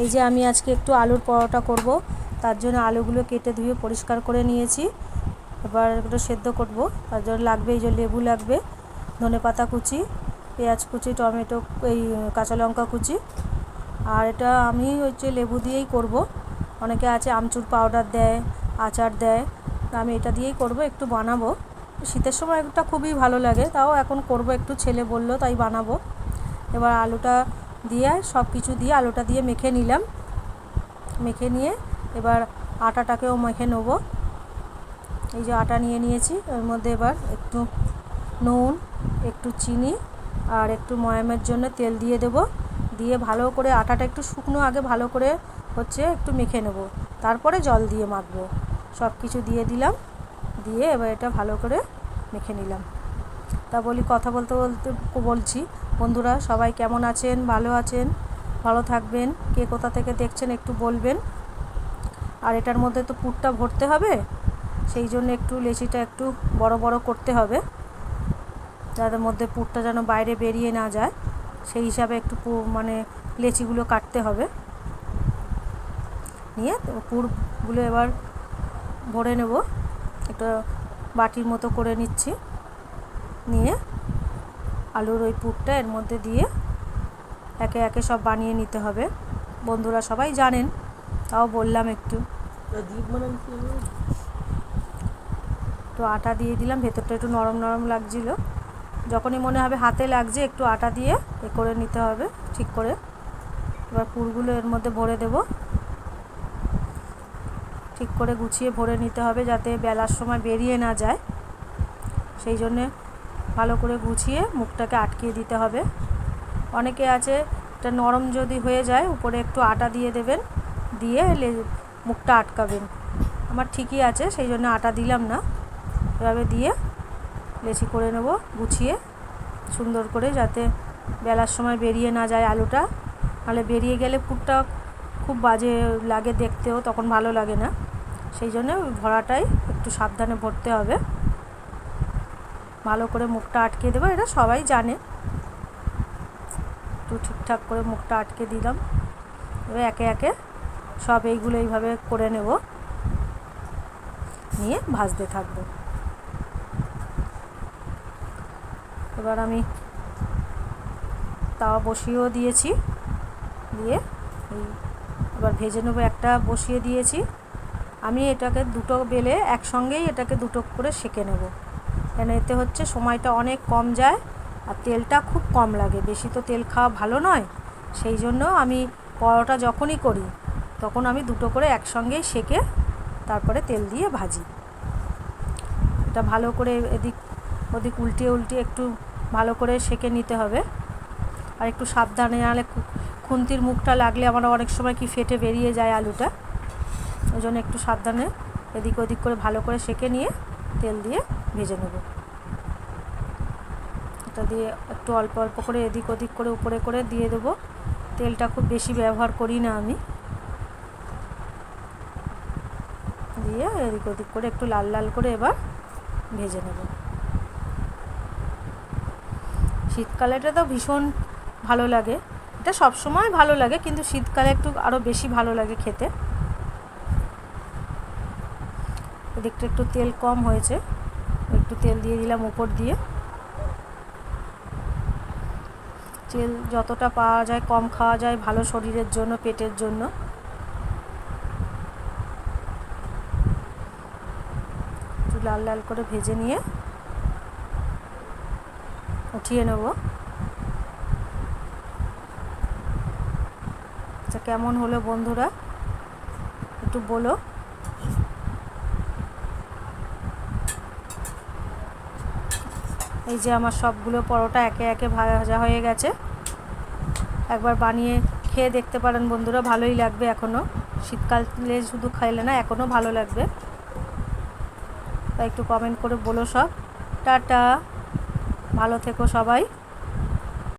এই যে আমি আজকে একটু আলুর পরোটা করব, তার জন্য আলুগুলো কেটে ধুয়ে পরিষ্কার করে নিয়েছি। এবার একটু সেদ্ধ করব, তার জন্য লাগবে এই যে লেবু লাগবে, ধনে পাতা কুচি, পেঁয়াজ কুচি, টমেটো, এই কাঁচা লঙ্কা কুচি। আর এটা আমি হচ্ছে লেবু দিয়েই করব। অনেকে আছে আমচুর পাউডার দেয়, আচার দেয়, আমি এটা দিয়েই করব, একটু বানাবো। শীতের সময় এটা খুবই ভালো লাগে, তাও এখন করব, একটু ছেলে বলল তাই বানাবো। এবার আলুটা দিয়ে সব কিছু দিয়ে আলুটা দিয়ে মেখে নিলাম। মেখে নিয়ে এবার আটাটাকেও মেখে নেব। এই যে আটা নিয়ে নিয়েছি, এর মধ্যে এবার একটু নুন, একটু চিনি আর একটু ময়ামের জন্য তেল দিয়ে দেব। দিয়ে ভালো করে আটাটা একটু শুকনো আগে ভালো করে হচ্ছে একটু মেখে নেব। তারপরে জল দিয়ে মাখবো। সব কিছু দিয়ে দিলাম, দিয়ে এবার এটা ভালো করে মেখে নিলাম। তা বলি কথা বলতে বলতে বলছি বন্ধুরা, সবাই কেমন আছেন? ভালো আছেন? ভালো থাকবেন? কে কোথা থেকে দেখছেন একটু বলবেন। আর এটার মধ্যে তো পুরটা ভরতে হবে, সেই জন্য একটু লেচিটা একটু বড় বড় করতে হবে যাদের মধ্যে পুরটা যেন বাইরে বেরিয়ে না যায়। সেই হিসাবে একটু মানে লেচিগুলো কাটতে হবে। নিয়ে তো পুরগুলো এবার ভরে নেব। একটা বাটির মতো করে নিচ্ছি। নিয়ে আলুর ওই পুরটা এর মধ্যে দিয়ে একে একে সব বানিয়ে নিতে হবে। বন্ধুরা সবাই জানেন তাও বললাম একটু। একটু আটা দিয়ে দিলাম ভেতরটা একটু নরম নরম লাগছিল। যখনই মনে হবে হাতে লাগছে একটু আটা দিয়ে এ করে নিতে হবে ঠিক করে। এবার পুরগুলো এর মধ্যে ভরে দেব। ঠিক করে গুছিয়ে ভরে নিতে হবে যাতে বেলার সময় বেরিয়ে না যায়। সেই জন্যে ভালো করে গুছিয়ে মুখটাকে আটকিয়ে দিতে হবে। অনেকে আছে, এটা নরম যদি হয়ে যায়, উপরে একটু আটা দিয়ে দেবেন, দিয়ে মুখটা আটকাবেন। আমার ঠিকই আছে, সেই জন্য আটা দিলাম না। এভাবে দিয়ে লেচি করে নেব, গুছিয়ে সুন্দর করে যাতে বেলার সময় বেরিয়ে না যায় আলুটা। নাহলে বেরিয়ে গেলে পুরটা খুব বাজে লাগে দেখতেও, তখন ভালো লাগে না। সেই জন্য ভরাটাই একটু সাবধানে ভরতে হবে। ভালো করে মুখটা আটকে দেবো, এটা সবাই জানে। একটু ঠিকঠাক করে মুখটা আটকে দিলাম। এবার একে একে সব এইগুলো এইভাবে করে নেব। নিয়ে ভাজতে থাকব। এবার আমি তাওয়া বসিয়েও দিয়েছি। দিয়ে এবার ভেজে নেব একটা বসিয়ে দিয়েছি। আমি এটাকে দুটো বেলে একসঙ্গেই এটাকে দুটো করে সেঁকে নেব। কেন এতে হচ্ছে সময়টা অনেক কম যায় আর তেলটা খুব কম লাগে। বেশি তো তেল খাওয়া ভালো নয়। সেই জন্য আমি পরোটা যখনই করি, তখন আমি দুটো করে একসঙ্গেই সেঁকে তারপরে তেল দিয়ে ভাজি। এটা ভালো করে এদিক ওদিক উল্টিয়ে উল্টিয়ে একটু ভালো করে সেঁকে নিতে হবে। আর একটু সাবধানে, নাহলে খুন্তির মুখটা লাগলে আমার অনেক সময় কি ফেটে বেরিয়ে যায় আলুটা। ওই জন্য একটু সাবধানে এদিক ওদিক করে ভালো করে সেঁকে নিয়ে তেল দিয়ে ভেজে নেব। এটা দিয়ে একটু অল্প অল্প করে এদিক ওদিক করে উপরে করে দিয়ে দেবো। তেলটা খুব বেশি ব্যবহার করি না আমি। দিয়ে এদিক ওদিক করে একটু লাল লাল করে এবার ভেজে নেব। শীতকালেটা তো ভীষণ ভালো লাগে। এটা সব সময় ভালো লাগে, কিন্তু শীতকালে একটু আরও বেশি ভালো লাগে খেতে। এদিকটা একটু তেল কম হয়েছে। একটু তেল দিয়ে দিলাম উপর দিয়ে। তেল যতটা পাওয়া যায়, কম খাওয়া যায়, ভালো শরীরের জন্য, পেটের জন্য। একটু লাল লাল করে ভেজে নিয়ে উঠিয়ে নেব। আচ্ছা কেমন হলো বন্ধুরা? একটু বলো। এই যে আমার সবগুলো পরোটা একে একে ভাজা হয়ে গেছে। একবার বানিয়ে খেয়ে দেখতে পারেন বন্ধুরা, ভালোই লাগবে এখনও শীতকালে শুধু খাইলে না এখনও ভালো লাগবে। তাই একটু কমেন্ট করে বলো সব। টাটা। ভালো থেকো সবাই।